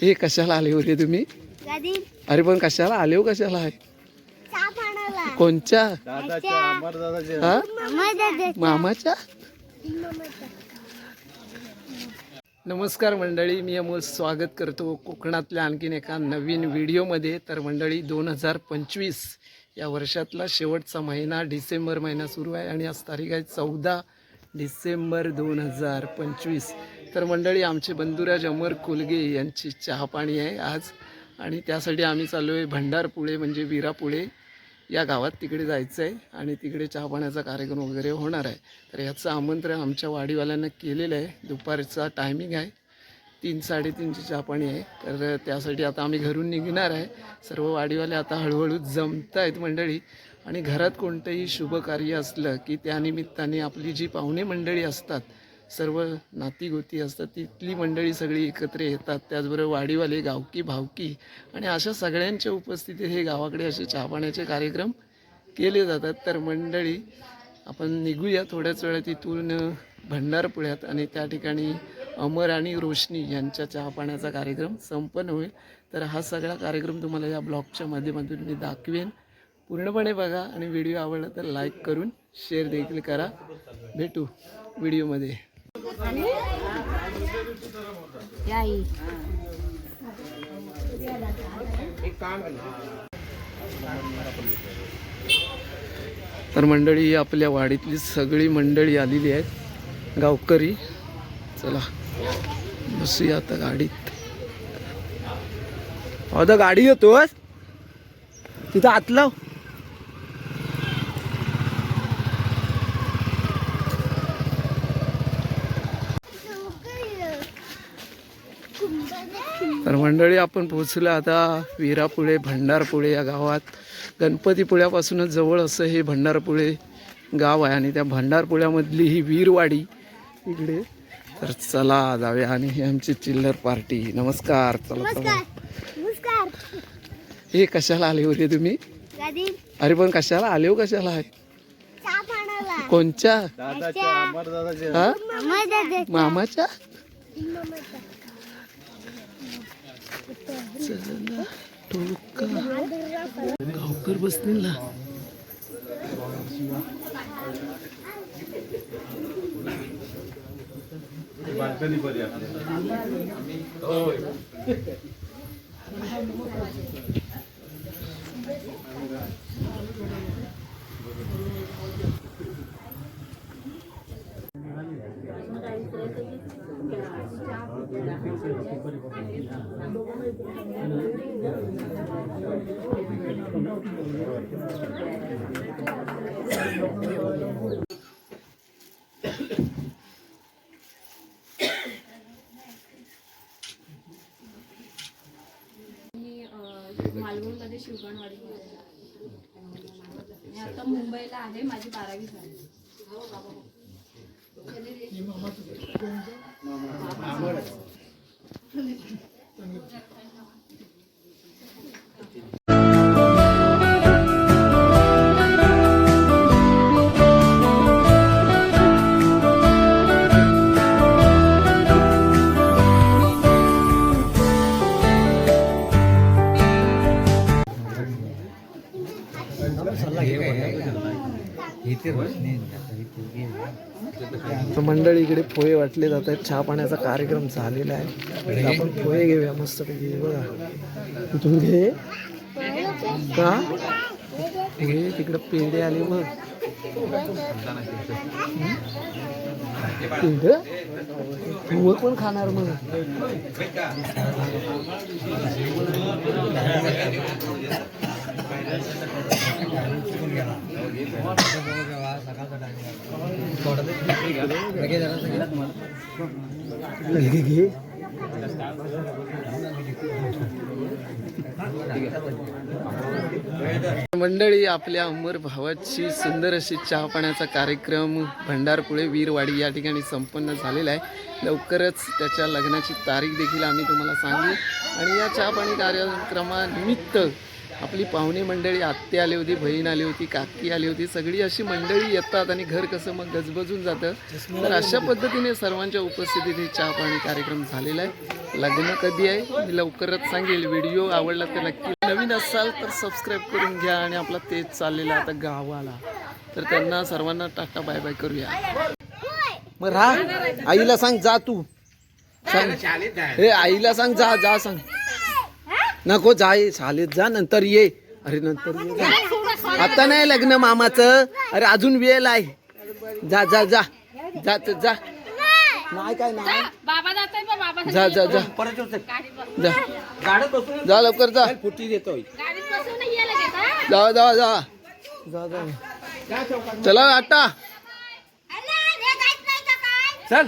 हे कशाला आले होते तुम्ही? अरे पण कशाला आले हो कशाला? आहे कोणच्या. हा? मामाच्या? नमस्कार मंडळी मी अमोल स्वागत करतो कोकणातल्या आणखीन एका नवीन व्हिडिओमध्ये. तर मंडळी दोन हजार पंचवीस या वर्षातला शेवटचा महिना डिसेंबर महिना सुरू आहे आणि आज तारीख आहे चौदा डिसेंबर दोन हजार पंचवीस. तर मंडळी आमचे बंधुराज अमर कोलगे यांची चहापाणी आहे आज. आणि त्यासाठी आम्ही चाललो आहे भंडारपुळे म्हणजे विरापुळे या गावात तिकडे जायचं आहे आणि तिकडे चहा पाण्याचा कार्यक्रम वगैरे होणार आहे. तर याचं आमंत्रण आमच्या वाडीवाल्यांना केलेलं आहे. दुपारचा टायमिंग आहे. तीन साडेतीनची चहा पाणी आहे. तर त्यासाठी आता आम्ही घरून निघणार आहे. सर्व वाडीवाले आता हळूहळू जमत आहेत मंडळी. आणि घरात कोणतंही शुभ कार्य असलं की त्यानिमित्ताने आपली जी पाहुणे मंडळी असतात सर्व नातीगोती असतात तिथली मंडळी सगळी एकत्र येतात. त्याचबरोबर वाडीवाले गावकी भावकी आणि अशा सगळ्यांच्या उपस्थितीत हे गावाकडे असे चहापाण्याचे कार्यक्रम केले जातात. तर मंडळी आपण निघूया थोड्याच वेळात इथून भंडारपुळ्यात आणि त्या ठिकाणी अमर आणि रोशनी यांच्या चहापाण्याचा कार्यक्रम संपन्न होईल. तर हा सगळा कार्यक्रम तुम्हाला या ब्लॉगच्या माध्यमातून मी दाखवेन. पूर्णपणे बघा आणि व्हिडिओ आवडला तर लाईक करून शेअर देखील करा. भेटू व्हिडिओमध्ये. तर मंडळी ही आपल्या वाडीतली सगळी मंडळी आलेली आहेत. गावकरी. चला बसूया आता गाडीत. आता गाडी येतोस तिथं आत लाव. तर मंडळी आपण पोहोचलो आता विरापुळे भंडारपुळे या गावात. गणपतीपुळ्यापासूनच जवळ असं हे भंडारपुळे गाव आहे आणि त्या भंडारपुळ्यामधली ही वीरवाडी इकडे. तर चला जाऊया आणि ही आमची चिल्लर पार्टी. नमस्कार चला चला नमस्कार. हे कशाला आले होते तुम्ही? अरे पण कशाला आले हो कशाला? आहे कोणच्या? हा? मामाच्या. चला टोका गावकर बसतील ना मी मालवणमध्ये शिवगणवाडी मी आता मुंबईला आहे माझी बारावी झाली. मामा. मंडळी इकडे पोहे वाटले जात आहेत. चहा पाण्याचा कार्यक्रम झालेला आहे. आपण पोहे घेऊया मस्त पैकी बघा. तुम्ही घे. का? हे तिकडं पेढे आले मग पेढ? तू खाणार मग? घे घे मंडळी आपल्या अमर भावाची सुंदर अशी चहा पाण्याचा कार्यक्रम भंडारपुळे वीरवाडी या ठिकाणी संपन्न झालेला आहे. लवकरच त्याच्या लग्नाची तारीख देखील आम्ही तुम्हाला सांगू. आणि या चहा पाणी कार्यक्रमानिमित्त आपली पाहुणे मंडळी आत्ते आली होती बहीण आली होती काकी आली होती सगळी अशी मंडळी येतात आणि घर कसं मग गजबजून जातं. तर अशा पद्धतीने सर्वांच्या उपस्थितीने चहा पाणी कार्यक्रम झालेला आहे. लग्न कधी आहे? मी लवकरच सांगेल. व्हिडिओ आवडला तर नक्की नवीन असाल तर सबस्क्राईब करून घ्या आणि आपला तेच चाललेला आता गावाला. तर त्यांना सर्वांना टाटा बाय बाय करूया. मग राहा. आईला सांग जा तू. सांग. हे आईला सांग जा जा सांग. नको जा ये शाळेत जा नंतर ये. अरे नंतर ये. जा. आता नाही लग्न मामाचं. अरे अजून वेळ आहे. जा जा जा. जा त- जा. नाही. काय नाही. बाबा जात आहे बाबा जा जा जा. जा. जा लवकर जा. फुटी देतोय गाडीत बसून ये लगेच हा? जा जा जा. जा जा. चला आटा अरे, हे जायचं नाही का काय? चल.